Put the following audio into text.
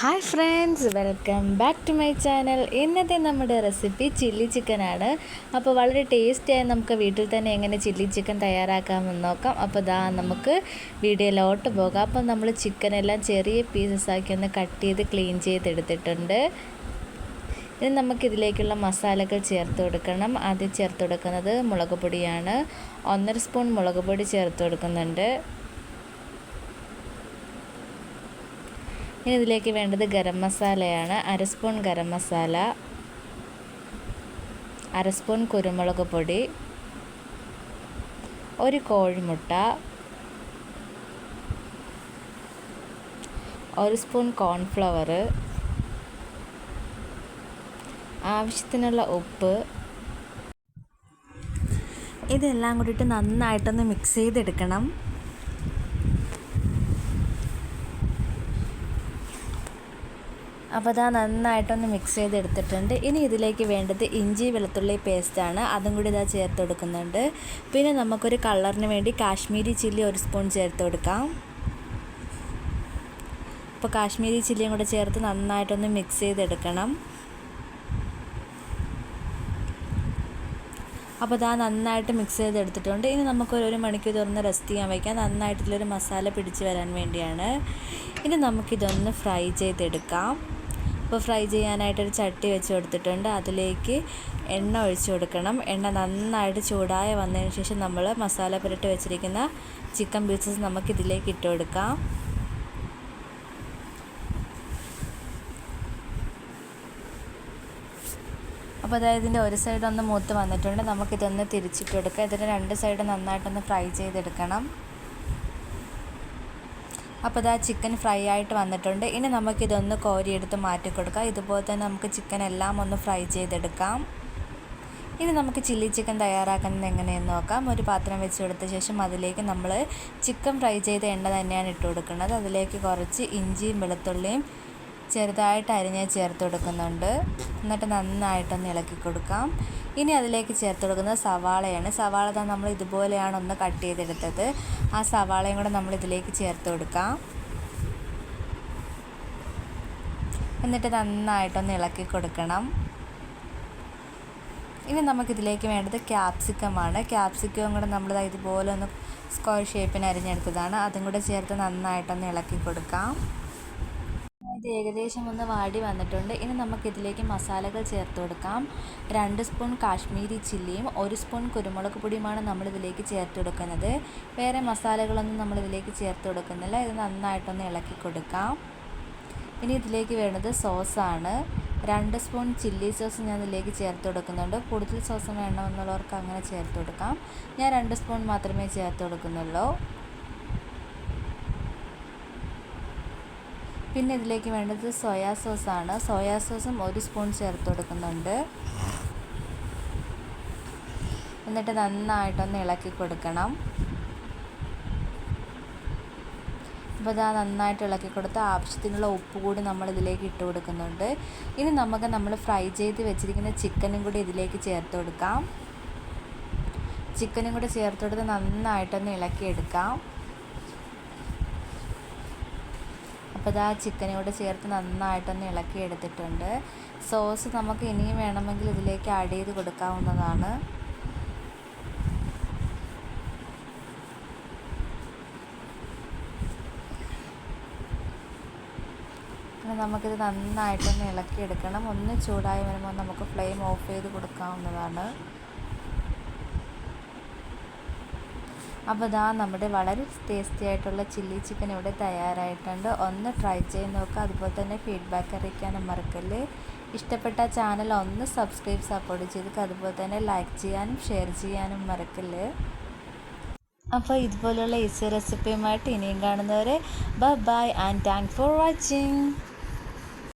Hi friends welcome back to my channel ഇന്നത്തെ നമ്മുടെ recipe chilli ചിക്കനാണ് അപ്പോൾ വളരെ ടേസ്റ്റിയായി നമുക്ക് വീട്ടിൽ തന്നെ എങ്ങനെ ചില്ലി ചിക്കൻ തയ്യാറാക്കാമെന്ന് നോക്കാം. അപ്പോൾ ഇതാ നമുക്ക് വീഡിയോയിലോട്ട് പോകാം. അപ്പോൾ നമ്മൾ ചിക്കനെല്ലാം ചെറിയ പീസസ് ആക്കി ഒന്ന് കട്ട് ചെയ്ത് ക്ലീൻ ചെയ്തെടുത്തിട്ടുണ്ട്. ഇനി നമുക്കിതിലേക്കുള്ള മസാലകൾ ചേർത്ത് കൊടുക്കണം. ആദ്യം ചേർത്ത് കൊടുക്കുന്നത് മുളക് പൊടിയാണ്. ഒന്നര സ്പൂൺ മുളക് പൊടി ചേർത്ത് കൊടുക്കുന്നുണ്ട്. ഇനി ഇതിലേക്ക് വേണ്ടത് ഗരം മസാലയാണ്. അര സ്പൂൺ ഗരം മസാല അര സ്പൂൺ കുരുമുളക് പൊടി ഒരു കോഴിമുട്ട ഒരു സ്പൂൺ കോൺഫ്ലവർ ആവശ്യത്തിനുള്ള ഉപ്പ്. ഇതെല്ലാം കൂടിയിട്ട് നന്നായിട്ടൊന്ന് മിക്സ് ചെയ്തെടുക്കണം. അപ്പോൾ അതാ നന്നായിട്ടൊന്ന് മിക്സ് ചെയ്തെടുത്തിട്ടുണ്ട്. ഇനി ഇതിലേക്ക് വേണ്ടത് ഇഞ്ചി വെളുത്തുള്ളി പേസ്റ്റാണ് അതും കൂടി ഇതാ ചേർത്ത് കൊടുക്കുന്നുണ്ട്. പിന്നെ നമുക്കൊരു കളറിന് വേണ്ടി കാശ്മീരി ചില്ലി ഒരു സ്പൂൺ ചേർത്ത് കൊടുക്കാം. അപ്പോൾ കാശ്മീരി ചില്ലിയും കൂടെ ചേർത്ത് നന്നായിട്ടൊന്ന് മിക്സ് ചെയ്തെടുക്കണം. അപ്പോൾ ഇതാ നന്നായിട്ട് മിക്സ് ചെയ്തെടുത്തിട്ടുണ്ട്. ഇനി നമുക്ക് ഒരു മണിക്കൂർ തുറന്ന് റെസ്റ്റ് ചെയ്യാൻ വയ്ക്കാം. നന്നായിട്ടുള്ളൊരു മസാല പിടിച്ച് വരാൻ വേണ്ടിയാണ്. ഇനി നമുക്കിതൊന്ന് ഫ്രൈ ചെയ്തെടുക്കാം. അപ്പോൾ ഫ്രൈ ചെയ്യാനായിട്ടൊരു ചട്ടി വെച്ച് കൊടുത്തിട്ടുണ്ട്. അതിലേക്ക് എണ്ണ ഒഴിച്ച് കൊടുക്കണം. എണ്ണ നന്നായിട്ട് ചൂടായി വന്നതിന് ശേഷം നമ്മൾ മസാല പുരട്ടി വെച്ചിരിക്കുന്ന ചിക്കൻ പീസസ് നമുക്ക് ഇതിലേക്ക് ഇട്ട് കൊടുക്കാം. അപ്പോൾ അതായത് ഇതിന്റെ ഒരു സൈഡ് ഒന്ന് മൂത്ത് വന്നിട്ടുണ്ട്. നമുക്കിതൊന്ന് തിരിച്ചിട്ട് കൊടുക്കാം. ഇതിന്റെ രണ്ട് സൈഡ് നന്നായിട്ടൊന്ന് ഫ്രൈ ചെയ്തെടുക്കണം. അപ്പോൾ ഇതാ ചിക്കൻ ഫ്രൈ ആയിട്ട് വന്നിട്ടുണ്ട്. ഇനി നമുക്കിതൊന്ന് കോരിയെടുത്ത് മാറ്റി കൊടുക്കാം ഇതുപോലെ തന്നെ നമുക്ക് ചിക്കൻ എല്ലാം ഒന്ന് ഫ്രൈ ചെയ്തെടുക്കാം. ഇനി നമുക്ക് ചില്ലി ചിക്കൻ തയ്യാറാക്കുന്നത് എങ്ങനെയെന്ന് നോക്കാം. ഒരു പാത്രം വെച്ച് കൊടുത്ത ശേഷം അതിലേക്ക് നമ്മൾ ചിക്കൻ ഫ്രൈ ചെയ്ത എണ്ണ തന്നെയാണ് ഇട്ട് കൊടുക്കുന്നത്. അതിലേക്ക് കുറച്ച് ഇഞ്ചിയും വെളുത്തുള്ളിയും ചെറുതായിട്ട് അരിഞ്ഞ് ചേർത്ത് കൊടുക്കുന്നുണ്ട്. എന്നിട്ട് നന്നായിട്ടൊന്ന് ഇളക്കി കൊടുക്കാം. ഇനി അതിലേക്ക് ചേർത്ത് കൊടുക്കുന്നത് സവാളയാണ്. സവാള തന്നെ നമ്മൾ ഇതുപോലെയാണ് ഒന്ന് കട്ട് ചെയ്തെടുത്തത്. ആ സവാളയും കൂടെ നമ്മൾ ഇതിലേക്ക് ചേർത്ത് കൊടുക്കാം. എന്നിട്ട് നന്നായിട്ടൊന്ന് ഇളക്കി കൊടുക്കണം. ഇനി നമുക്കിതിലേക്ക് വേണ്ടത് ക്യാപ്സിക്കമാണ് ക്യാപ്സിക്കവും കൂടെ നമ്മൾ ഇതുപോലെ ഒന്ന് സ്ക്വയർ ഷേപ്പിന് അരിഞ്ഞെടുത്തതാണ്. അതും കൂടെ ചേർത്ത് നന്നായിട്ടൊന്ന് ഇളക്കി കൊടുക്കാം. ഇത് ഏകദേശം ഒന്ന് വാടി വന്നിട്ടുണ്ട്. ഇനി നമുക്കിതിലേക്ക് മസാലകൾ ചേർത്ത് കൊടുക്കാം. രണ്ട് സ്പൂൺ കാശ്മീരി ചില്ലിയും ഒരു സ്പൂൺ കുരുമുളക് പൊടിയുമാണ് നമ്മളിതിലേക്ക് ചേർത്ത് കൊടുക്കുന്നത്. വേറെ മസാലകളൊന്നും നമ്മളിതിലേക്ക് ചേർത്ത് കൊടുക്കുന്നില്ല. ഇത് നന്നായിട്ടൊന്ന് ഇളക്കി കൊടുക്കാം. ഇനി ഇതിലേക്ക് വേണ്ടത് സോസാണ്. രണ്ട് സ്പൂൺ ചില്ലി സോസ് ഞാൻ ഇതിലേക്ക് ചേർത്ത് കൊടുക്കുന്നുണ്ട്. കൂടുതൽ സോസ് വേണമെന്നുള്ളവർക്ക് അങ്ങനെ ചേർത്ത് കൊടുക്കാം. ഞാൻ രണ്ട് സ്പൂൺ മാത്രമേ ചേർത്ത് കൊടുക്കുന്നുള്ളൂ. പിന്നെ ഇതിലേക്ക് വേണ്ടത് സോയാ സോസാണ്. സോയാ സോസും ഒരു സ്പൂൺ ചേർത്ത് കൊടുക്കുന്നുണ്ട്. എന്നിട്ട് നന്നായിട്ടൊന്ന് ഇളക്കി കൊടുക്കണം. അപ്പോൾ ഇതാ നന്നായിട്ട് ഇളക്കി കൊടുത്ത് ആവശ്യത്തിനുള്ള ഉപ്പ് കൂടി നമ്മൾ ഇതിലേക്ക് ഇട്ട് കൊടുക്കുന്നുണ്ട്. ഇനി നമുക്ക് നമ്മൾ ഫ്രൈ ചെയ്ത് വെച്ചിരിക്കുന്ന ചിക്കനും കൂടി ഇതിലേക്ക് ചേർത്ത് കൊടുക്കാം. ചിക്കനും കൂടി ചേർത്ത് കൊടുത്ത് നന്നായിട്ടൊന്ന് ഇളക്കിയെടുക്കാം. അപ്പോൾ ഇതാ ചിക്കനോട് ചേർത്ത് നന്നായിട്ടൊന്ന് ഇളക്കി എടുത്തിട്ടുണ്ട് സോസ് നമുക്ക് ഇനിയും വേണമെങ്കിൽ ഇതിലേക്ക് ആഡ് ചെയ്ത് കൊടുക്കാവുന്നതാണ്. നമുക്കിത് നന്നായിട്ടൊന്ന് ഇളക്കിയെടുക്കണം. ഒന്ന് ചൂടായി വരുമ്പോൾ നമുക്ക് ഫ്ലെയിം ഓഫ് ചെയ്ത് കൊടുക്കാവുന്നതാണ്. അപ്പോൾ ഇതാ നമ്മുടെ വളരെ ടേസ്റ്റി ആയിട്ടുള്ള ചില്ലി ചിക്കൻ ഇവിടെ തയ്യാറായിട്ടുണ്ട്. ഒന്ന് ട്രൈ ചെയ്ത് നോക്കുക അതുപോലെ തന്നെ ഫീഡ്ബാക്ക് അറിയിക്കാനും മറക്കല്ലേ. ഇഷ്ടപ്പെട്ട ചാനൽ ഒന്ന് സബ്സ്ക്രൈബ് സപ്പോർട്ട് ചെയ്ത് അതുപോലെ തന്നെ ലൈക്ക് ചെയ്യാനും ഷെയർ ചെയ്യാനും മറക്കല്ലേ. അപ്പോൾ ഇതുപോലുള്ള ഈസി റെസിപ്പിയുമായിട്ട് ഇനിയും കാണുന്നവരെ bye bye and thank for watching